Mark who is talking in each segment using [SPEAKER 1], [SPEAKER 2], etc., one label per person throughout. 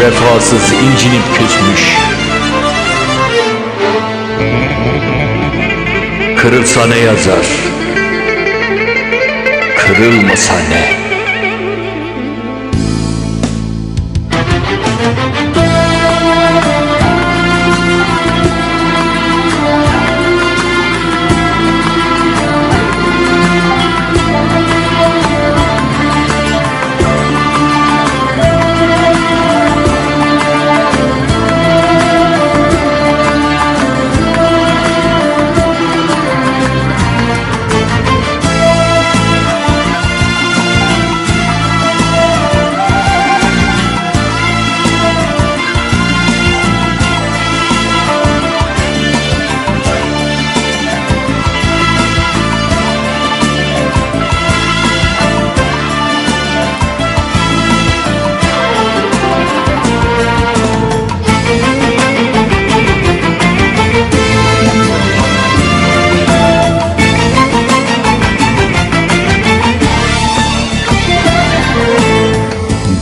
[SPEAKER 1] vefasız incinip küsmüş. Kırılsa ne yazar? Kırılmasa ne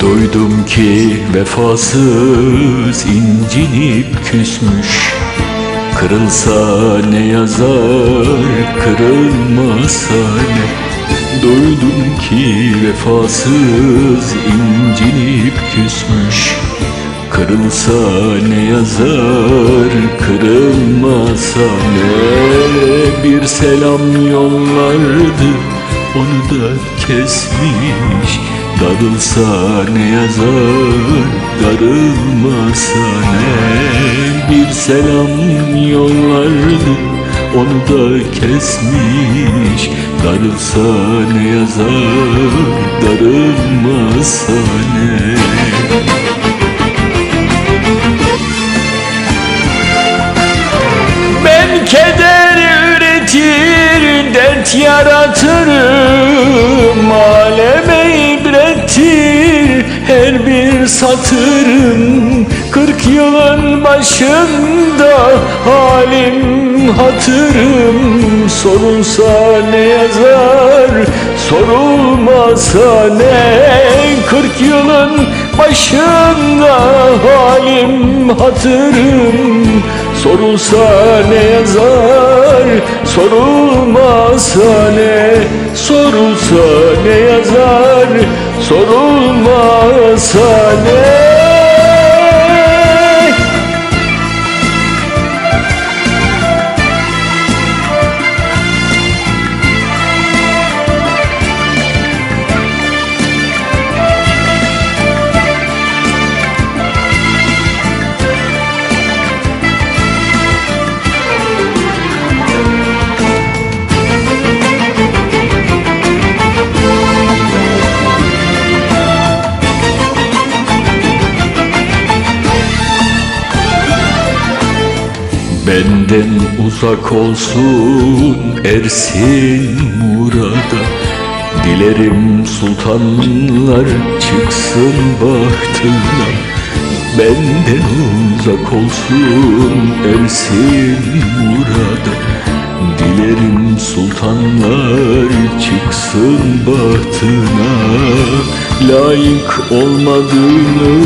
[SPEAKER 1] Duydum ki vefasız incinip küsmüş. Kırılsa ne yazar kırılmasa ne? Duydum ki vefasız incinip küsmüş. Kırılsa ne yazar kırılmasa ne? Bir selam yollardı onu da kesmiş Darılsa ne yazar darılmasa ne? Bir selam yollardı onu da kesmiş. Darılsa ne yazar darılmasa ne? Ben keder üretir, dert yaratırım satırım Kırk yılın başında halim hatırım. Sorulsa ne yazar, sorulmasa ne? Kırk yılın başında halim hatırım. Sorulsa ne yazar, sorulmasa ne? Sorulsa ne yazar, sorulmasa ne Benden uzak olsun Ersin Murad'a Dilerim sultanlar çıksın bahtına. Benden uzak olsun Ersin Murad'a Dilerim sultanlar çıksın bahtına. Layık olmadığını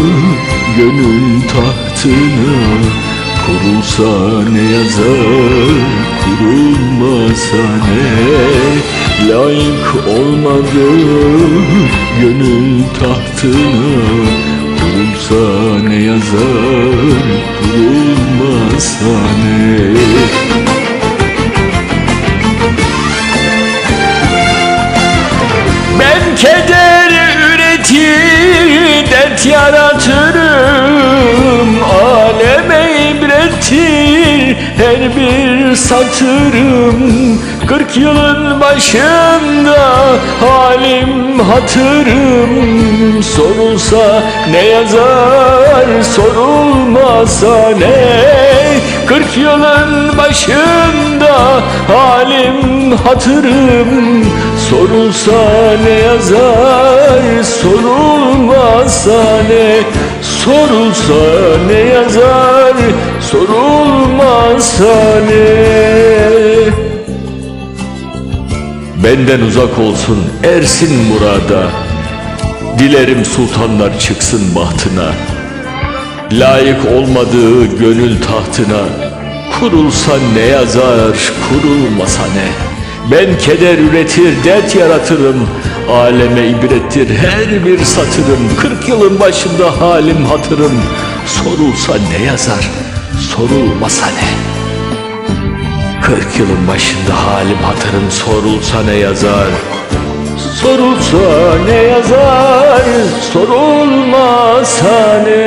[SPEAKER 1] gönül tahtına Kurulsa ne yazar, kurulmasa ne? Layık olmadı gönül tahtına Kurulsa ne yazar, kurulmasa ne? Ben keder üretir, dert yaratırım her bir satırım Kırk yılın başında. Halim hatırım Sorulsa ne yazar, sorulmasa ne? Kırk yılın başında halim hatırım Sorulsa ne yazar, sorulmasa ne? Sorulsa ne yazar, sorulmasa ne Benden uzak olsun Ersin Murad'a. Dilerim sultanlar çıksın bahtına. Layık olmadığı gönül tahtına. Kurulsa ne yazar, kurulmasa ne? Ben keder üretir, dert yaratırım. Aleme ibrettir her bir satırım. Kırk yılın başında halim hatırım. Sorulsa ne yazar, sorulmasa ne? Kırk yılın başında halim hatırım sorulsa ne yazar? Sorulsa ne yazar? Sorulmasa ne